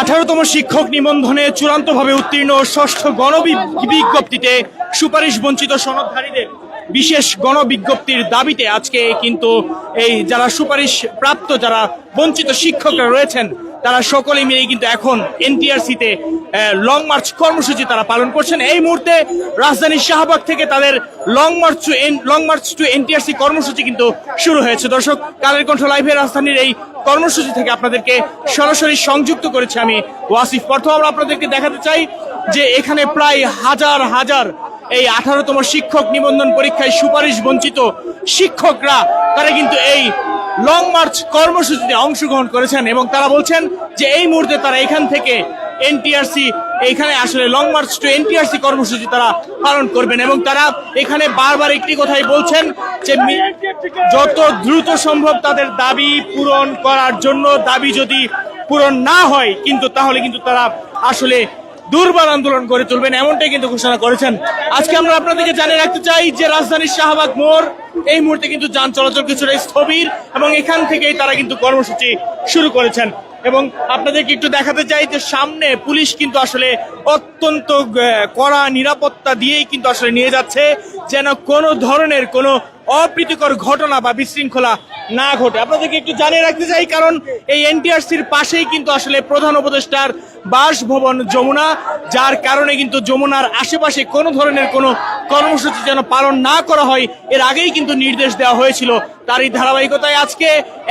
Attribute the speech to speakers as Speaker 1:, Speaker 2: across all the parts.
Speaker 1: আঠারোতম শিক্ষক নিবন্ধনে চূড়ান্তভাবে উত্তীর্ণ ষষ্ঠ গণবিজ্ঞপ্তিতে সুপারিশ বঞ্চিত সনদধারীদের বিশেষ গণবিজ্ঞপ্তির দাবিতে আজকে কিন্তু এই যারা সুপারিশ প্রাপ্ত, যারা বঞ্চিত শিক্ষকরা রয়েছেন, তারা সকলে মিলে কিন্তু এখন এনটিআরসিতে লং মার্চ কর্মসূচি তারা পালন করছেন। এই মুহূর্তে রাজধানীর শাহবাগ থেকে তাদের long march to long march to NTRC কর্মসূচি কিন্তু শুরু হয়েছে। দর্শক, কালের কণ্ঠ লাইভে রাজধানীর এই কর্মসূচি থেকে আপনাদেরকে সরাসরি সংযুক্ত করেছে আমি ওয়াসিফ। প্রথম আমরা আপনাদেরকে দেখাতে চাই যে এখানে প্রায় হাজার হাজার এই আঠারোতম শিক্ষক নিবন্ধন পরীক্ষায় সুপারিশ বঞ্চিত শিক্ষকরা, তারা কিন্তু এই লং মার্চ কর্মসূচিতে অংশগ্রহণ করেছেন এবং তারা বলছেন যে এই মুহূর্তে তারা এখান থেকে এনটিআরসি এখানে আসলে লং মার্চ টু এনটিআরসি কর্মসূচি তারা পালন করবেন এবং তারা এখানে বারবার একটি কথাই বলছেন যে যত দ্রুত সম্ভব তাদের দাবি পূরণ করার জন্য, দাবি যদি পূরণ না হয় কিন্তু, তাহলে কিন্তু তারা আসলে দুর্বার আন্দোলন গড়ে তুলবেন, এমনটাই কিন্তু ঘোষণা করেছেন। আজকে আমরা আপনাদেরকে জানিয়ে রাখতে চাই যে রাজধানীর শাহবাগ মোড়, এই মুহূর্তে কিন্তু যান চলাচল কিছুটা স্থবির এবং এখান থেকেই তারা কিন্তু কর্মসূচি শুরু করেছেন। এবং আপনাদেরকে একটু দেখাতে চাই যে সামনে পুলিশ কিন্তু আসলে অত্যন্ত কড়া নিরাপত্তা দিয়েই কিন্তু আসলে নিয়ে যাচ্ছে, যেন কোনো ধরনের কোনো অপ্রীতিকর ঘটনা বা বিশৃঙ্খলা না ঘটে। আপনাদেরকে একটু জানিয়ে রাখতে চাই, কারণ এই এনটিআরসির পাশেই কিন্তু আসলে প্রধান উপদেষ্টার বাসভবন যমুনা, যার কারণে কিন্তু যমুনার আশেপাশে কোনো ধরনের কোনো কর্মসূচি যেন পালন না করা হয়, এর আগেই কিন্তু নির্দেশ দেওয়া হয়েছিল তারই ধারাবাহিকতায়। আজকে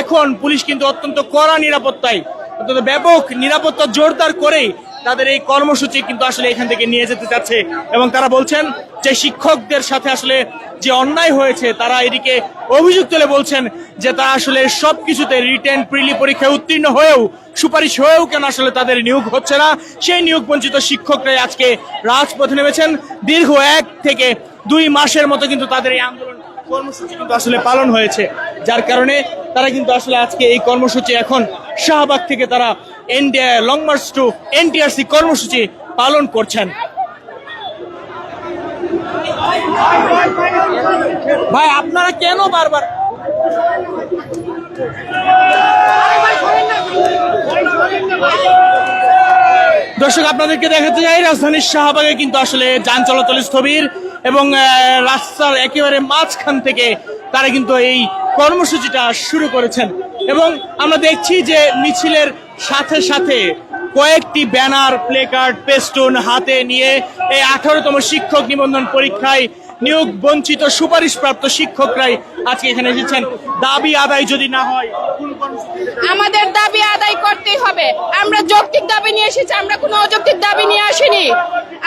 Speaker 1: এখন পুলিশ কিন্তু অত্যন্ত কড়া নিরাপত্তায়, অত্যন্ত ব্যাপক নিরাপত্তা জোরদার করেই তাদের এই কর্মসূচি কিন্তু আসলে এখান থেকে নিয়ে যেতে চাচ্ছে এবং তারা বলছেন যে শিক্ষকদের সাথে আসলে যে অন্যায় হয়েছে, তারা এদিকে অভিযোগ তুলে বলছেন যে তারা আসলে সবকিছুতে রিটেন প্রিলি পরীক্ষায় উত্তীর্ণ হয়েও, সুপারিশ হয়েও কেন আসলে তাদের নিয়োগ হচ্ছে না। সেই নিয়োগ বঞ্চিত শিক্ষকরাই আজকে রাজপথে নেমেছেন। দীর্ঘ এক থেকে দুই মাসের মতো কিন্তু তাদের এই আন্দোলন কর্মসূচি কিন্তু আসলে পালন হয়েছে। যার কারণে তারা কিন্তু আসলে আজকে এই কর্মসূচি এখন শাহবাগ থেকে তারা লং মার্চ টু এনটিআরসি কর্মসূচি পালন করছেন। ভাই, আপনারা কেন বারবার দর্শক, আপনাদেরকে দেখাতে চাই, রাজধানীর শাহবাগে কিন্তু আসলে যান চলাচল স্থবির এবং রাস্তার একেবারে মাঝখান থেকে তারা কিন্তু এই কর্মসূচিটা শুরু করেছেন। এবং আমরা দেখছি যে মিছিলের সাথে সাথে কয়েকটি ব্যানার, প্লেকার্ড, পেস্টুন হাতে নিয়ে এই আঠারোতম শিক্ষক নিবন্ধন পরীক্ষায় নিয়োগ বঞ্চিত সুপারিশপ্রাপ্ত শিক্ষকরাই আজকে এখানে এসেছেন। দাবি আদায় যদি না হয়
Speaker 2: আমাদের দাবি আদায় করতেই হবে। আমরা যৌক্তিক দাবি নিয়ে এসেছি, আমরা কোনো অযৌক্তিক দাবি নিয়ে আসিনি।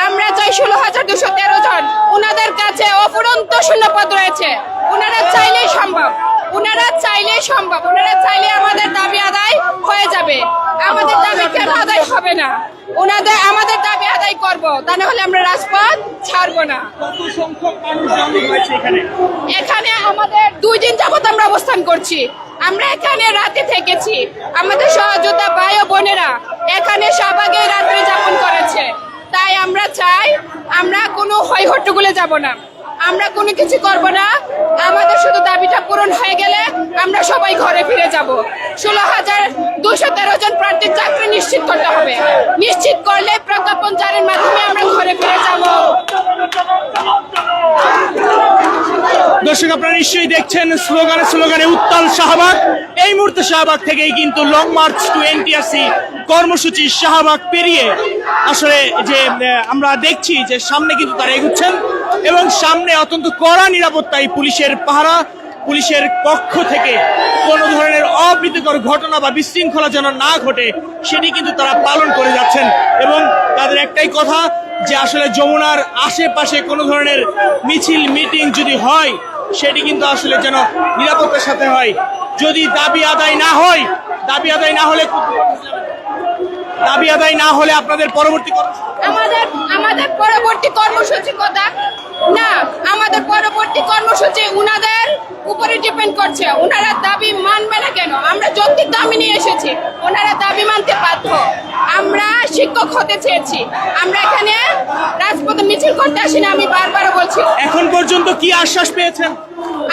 Speaker 2: আমরা চাই ষোলো হাজার দুশো তেরো জন। ওনাদের কাছে অফুরন্ত শূন্যপদ রয়েছে। ওনারা চাইলেই সম্ভব। ওনারা চাইলেই সম্ভব ওনারা চাইলে আমাদের দাবি আদায় হয়ে যাবে। আমাদের দাবি কেন আদায় হবে না? ওনাদের আমাদের দাবি আদায় করব তা না হলে আমরা রাজপথ ছাড়বো না।
Speaker 1: এখানে?
Speaker 2: আমাদের দুই দিন যাবত আমরা অবস্থান করছি। আমরা এখানে রাতে থেকেছি। আমাদের সহযোদ্ধা ভাই ও বোনেরা এখানে শাহবাগে রাত্রি যাপন করেছে। তাই আমরা চাই আমরা কোনো হয় হট্টগোলে যাব না। আমরা কোনো কিছু করব না। আমাদের শুধু দাবিটা পূরণ হয়ে গেলে আমরা সবাই ঘরে ফিরে যাব। ষোলো হাজার দুশো তেরো জন প্রার্থীর চাকরি নিশ্চিত করতে হবে। নিশ্চিত করলে প্রজ্ঞাপন জারির মাধ্যমে আমরা ঘরে ফিরে যাব।
Speaker 1: দর্শক, আপনারা নিশ্চয়ই দেখছেন স্লোগানে স্লোগানে উত্তাল শাহবাগ। এই মুহূর্তে শাহবাগ থেকেই কিন্তু লং মার্চ টু এনটিআরসি কর্মসূচি শাহবাগ পেরিয়ে আসলে যে আমরা দেখছি যে সামনে কিন্তু তারা এগুচ্ছেন। এবং সামনে অত্যন্ত কড়া নিরাপত্তায় পুলিশের পাহারা, পুলিশের পক্ষ থেকে কোনো ধরনের অপ্রীতিকর ঘটনা বা বিশৃঙ্খলা যেন না ঘটে, সেটি কিন্তু তারা পালন করে যাচ্ছেন। এবং তাদের একটাই কথা যে আসলে যমুনার আশেপাশে কোনো ধরনের মিছিল, মিটিং যদি হয়, সেটি কিন্তু আসলে যেন নিরাপত্তার সাথে হয়। যদি দাবি আদায় না হয়, দাবি আদায় না হলে দাবি আদায় না হলে আপনাদের পরবর্তী
Speaker 2: আমাদের আমাদের পরবর্তী কর্মসূচি কথা না, আমাদের পরবর্তী কর্মসূচি উনাদের উপরে ডিপেন্ড করছে। ওনারা দাবি মানবে না কেন? আমরা যৌক্তিক দামি নিয়ে এসেছি। ওনারা দাবি মানতে বাধ্য। আমরা শিক্ষক হতে চেয়েছি। আমরা এখানে রাজপথে মিছিল করতে আসিনি আমি বারবার বলছি।
Speaker 1: এখন পর্যন্ত কি আশ্বাস পেয়েছেন?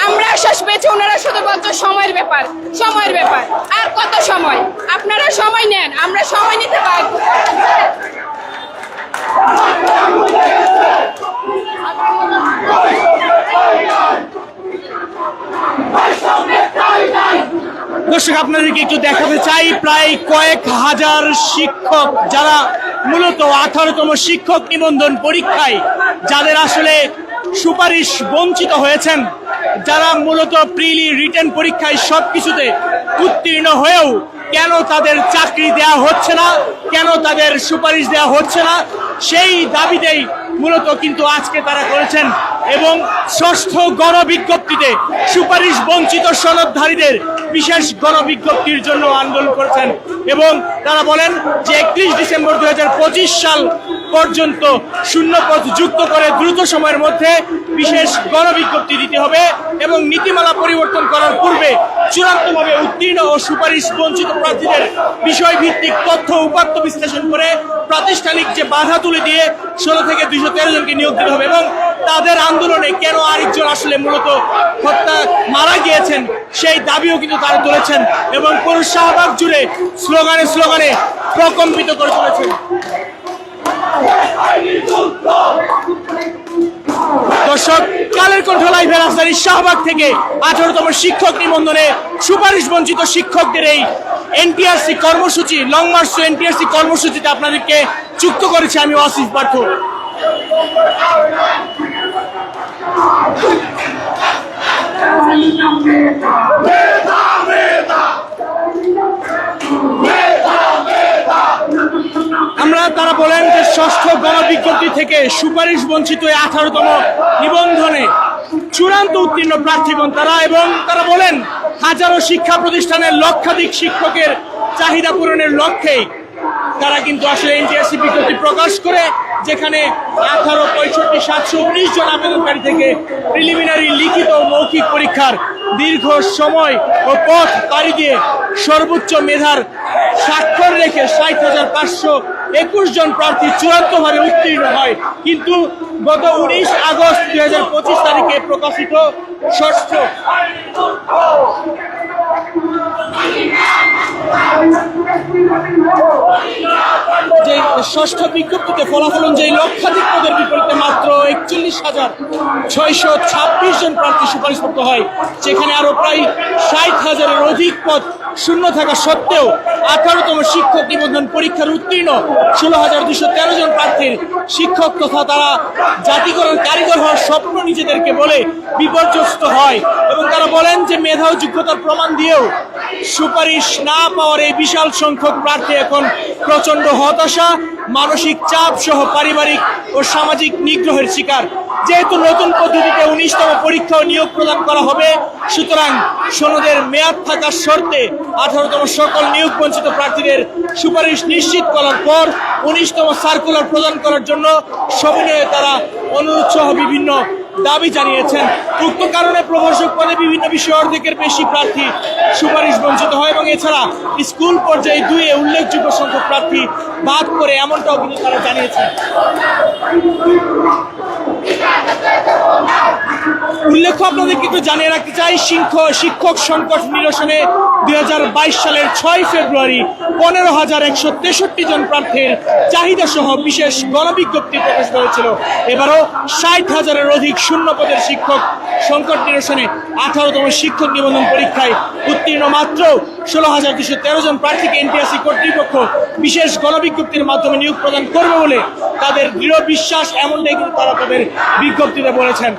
Speaker 2: আমরা আশ্বাস পেয়েছি ওনারা শুধু বলছে সময়ের ব্যাপার সময়ের ব্যাপার। আর কত সময়? আপনারা সময় নেন আমরা সময় নিতে পারি Oh,
Speaker 1: দর্শক, আপনাদেরকে একটু দেখাতে চাই, প্রায় কয়েক হাজার শিক্ষক যারা মূলত আঠারোতম শিক্ষক নিবন্ধন পরীক্ষায় যাদের আসলে সুপারিশ বঞ্চিত হয়েছেন, যারা মূলত প্রিলি রিটার্ন পরীক্ষায় সব কিছুতে উত্তীর্ণ হয়েও কেন তাদের চাকরি দেয়া হচ্ছে না, কেন তাদের সুপারিশ দেওয়া হচ্ছে না, সেই দাবিতেই মূলত কিন্তু আজকে তারা করেছেন এবং ষষ্ঠ গণবিজ্ঞপ্তিতে সুপারিশ বঞ্চিত সনদধারীদের বিশেষ গণবিজ্ঞপ্তির জন্য আন্দোলন করেছেন এবং তারা বলেন যে একত্রিশ ডিসেম্বর দু হাজার পঁচিশ সাল পর্যন্ত শূন্যপদ যুক্ত করে দ্রুত সময়ের মধ্যে বিশেষ গণবিজ্ঞপ্তি দিতে হবে এবং নীতিমালা পরিবর্তন করার পূর্বে চূড়ান্তভাবে উত্তীর্ণ ও সুপারিশ বঞ্চিত প্রার্থীদের বিষয়ভিত্তিক তথ্য উপাত্ত বিশ্লেষণ করে প্রাতিষ্ঠানিক যে বাধা তুলে দিয়ে ষোলো থেকে দুইশো তেরো জনকে নিয়োগ দিতে হবে এবং তাদের আন্দোলনে কেন আরেকজন আসলে মূলত হত্যা মারা গিয়েছেন, সেই দাবিও কিন্তু তারা তুলেছেন এবং পুরো শাহবাগ জুড়ে স্লোগানে স্লোগানে প্রকম্পিত করে তুলেছেন। দর্শক, কালের কণ্ঠ লাইভের রাজধানী শাহবাগ থেকে আঠারোতম শিক্ষক নিবন্ধনে সুপারিশ বঞ্চিত শিক্ষকদের এই এনটিআরসি কর্মসূচি লং মার্চ টু এনটিআরসি কর্মসূচিতে আপনাদেরকে যুক্ত করেছে আমি অসিফ পার্থ আমরা তারা বলেন যে ষষ্ঠ গণবিজ্ঞপ্তি থেকে সুপারিশ বঞ্চিত আঠারোতম নিবন্ধনে চূড়ান্ত উত্তীর্ণ প্রার্থীগণ তারা এবং তারা বলেন হাজারো শিক্ষা প্রতিষ্ঠানের লক্ষাধিক শিক্ষকের চাহিদা পূরণের লক্ষ্যেই তারা কিন্তু আসলে এনটিআরসি বিজ্ঞপ্তি প্রকাশ করে যেখানে আঠারো, পঁয়ষট্টি, সাতশো, উনিশ জন আবেদনকারী থেকে প্রিলিমিনারি লিখিত মৌখিক পরীক্ষার দীর্ঘ সময় ও পথ পাড়ি দিয়ে সর্বোচ্চ মেধার স্বাক্ষর রেখে ষাট হাজার পাঁচশো একুশ জন প্রার্থী চূড়ান্তভাবে উত্তীর্ণ হয়। কিন্তু গত উনিশ আগস্ট দুই হাজার পঁচিশ তারিখে প্রকাশিত ষষ্ঠ যে ষষ্ঠ বিজ্ঞপ্তিতে ফলাফল অনুযায়ী লক্ষাধিক পদের বিপরীতে মাত্র একচল্লিশ হাজার ছয়শো ছাব্বিশ জন প্রার্থী সুপারিশপ্রাপ্ত হয়, যেখানে আরও প্রায় ষাট হাজারের অধিক পদ শূন্য থাকা সত্ত্বেও আঠারোতম শিক্ষক নিবন্ধন পরীক্ষার উত্তীর্ণ ষোলো হাজার দুশো তেরো জন প্রার্থীর শিক্ষক তথা তারা জাতিকরণ কারিগর হওয়ার স্বপ্ন নিজেদেরকে বলে বিপর্যস্ত হয় এবং তারা বলেন যে মেধা ও যোগ্যতার প্রমাণ দিয়েও সুপারিশ না পাওয়ার এই বিশাল সংখ্যক প্রার্থী এখন প্রচণ্ড হতাশা, মানসিক চাপ সহ পারিবারিক ও সামাজিক নিগ্রহের শিকার। যেহেতু নতুন পদ্ধতিতে উনিশতম পরীক্ষা নিয়োগ প্রদান করা হবে, সুতরাং সনদের মেয়াদ থাকার শর্তে আঠারোতম সকল নিয়োগ বঞ্চিত প্রার্থীদের সুপারিশ নিশ্চিত করার পর উনিশতম সার্কুলার প্রদান করার জন্য সবিনয়ে তারা অনুরোধ সহ বিভিন্ন দাবি জানিয়েছেন। উক্ত কারণে প্রভাষক পদে বিভিন্ন বিষয়ে অর্ধেকের বেশি প্রার্থী সুপারিশ বঞ্চিত হয় এবং এছাড়া স্কুল পর্যায়ে দুইয়ে উল্লেখযোগ্য সংখ্যক প্রার্থী বাদ করে এমনটাও কিন্তু তারা জানিয়েছেন। উল্লেখ্য, আপনাদের কিন্তু জানিয়ে রাখতে চাই শিক্ষক শিক্ষক সংকট নিরসনে দু হাজার বাইশ সালের ছয় ফেব্রুয়ারি পনেরো হাজার একশো তেষট্টি জন প্রার্থীর চাহিদা সহ বিশেষ গণবিজ্ঞপ্তি প্রকাশ হয়েছিল এবারও ষাট হাজারের অধিক শূন্য পদের শিক্ষক সংকট নিরসনে আঠারোতম শিক্ষক নিবন্ধন পরীক্ষায় উত্তীর্ণ মাত্র ষোলো হাজার দুশো তেরো জন প্রার্থীকে এনটিআরসি কর্তৃপক্ষ বিশেষ গণবিজ্ঞপ্তির মাধ্যমে নিয়োগ প্রদান করবে বলে তাদের দৃঢ় বিশ্বাস, এমনটাই কিন্তু তারা তাদের বিজ্ঞপ্তিতে বলেছেন।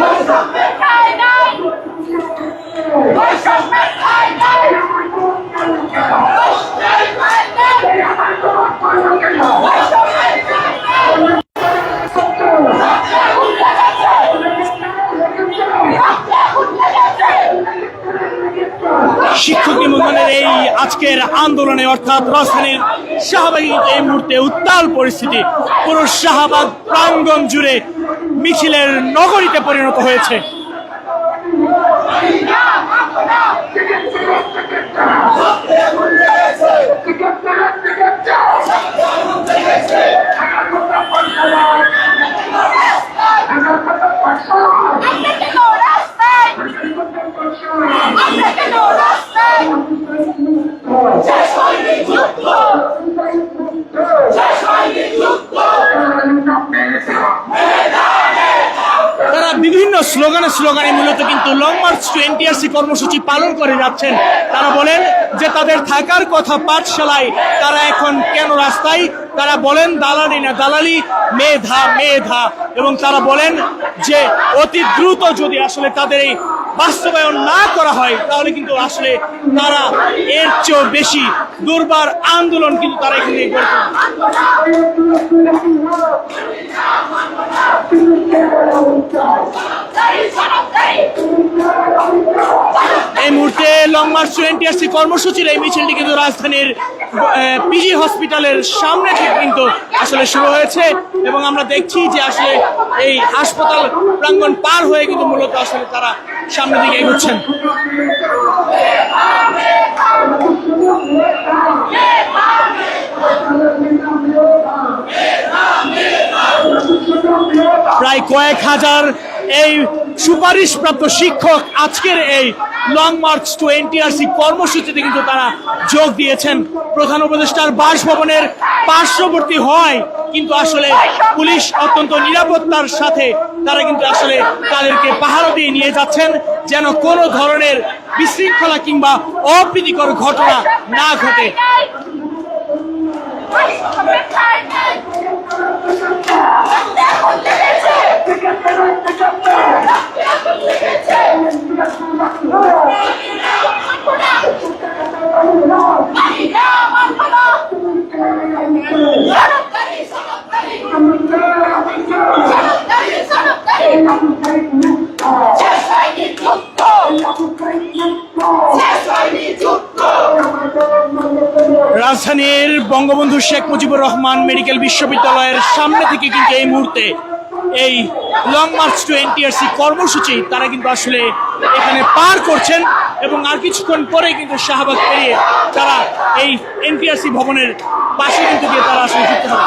Speaker 1: Let's go. আজকের আন্দোলনে অর্থাৎ রাজধানীর শাহবাগীতে এই মুহূর্তে উত্তাল পরিস্থিতি। পুরো শাহবাগ প্রাঙ্গণ জুড়ে মিছিলের নগরীতে পরিণত হয়েছে। তারা বিভিন্ন স্লোগানে স্লোগানে মূলত কিন্তু লং মার্চ টু এনটিআরসি কর্মসূচি পালন করে যাচ্ছেন। তারা বলেন যে তাদের থাকার কথা পাঠশালায় তারা এখন কেন রাস্তায় তারা বলেন দালালি না, দালালি মেধা মেধা। এবং তারা বলেন যে অতি দ্রুত যদি আসলে তাদের এই বাস্তবায়ন না করা হয়, তাহলে কিন্তু আসলে তারা এর চেয়েও বেশি দুর্বার আন্দোলন কিন্তু তারা এখানে এই মুহূর্তে লং মার্চ টোয়েন্টি আসছে কর্মসূচির এই মিছিলটি কিন্তু রাজধানীর পিজি হসপিটালের সামনে থেকে কিন্তু আসলে শুরু হয়েছে এবং আমরা দেখছি যে আসলে এই হাসপাতাল প্রাঙ্গণ পার হয়ে কিন্তু মূলত আসলে তারা সামনের দিকে এগোচ্ছেন। প্রায় কয়েক হাজার এই সুপারিশপ্রাপ্ত শিক্ষক আজকের এই লং মার্চ টু এনটিআরসি কর্মসূচিতে কিন্তু তারা যোগ দিয়েছেন। প্রধান উপদেষ্টার বাসভবনের পার্শ্ববর্তী হয় কিন্তু আসলে পুলিশ অত্যন্ত নিরাপত্তার সাথে তারা কিন্তু আসলে তাদেরকে পাহারা দিয়ে নিয়ে যাচ্ছেন, যেন কোনো ধরনের বিশৃঙ্খলা কিংবা অপ্রীতিকর ঘটনা না ঘটে। Yes, I did. Look, go. রাজধানীর বঙ্গবন্ধু শেখ মুজিবুর রহমান মেডিকেল বিশ্ববিদ্যালয়ের সামনে থেকে কিন্তু এই মুহূর্তে এই লং মার্চ টু এনটিআরসি কর্মসূচি তারা কিন্তু আসলে এখানে পার করছেন এবং আর কিছুক্ষণ পরে কিন্তু শাহবাগ পেরিয়ে তারা এই এনটিআরসি ভবনের পাশে কিন্তু গিয়ে তারা আসলে যুক্ত হবে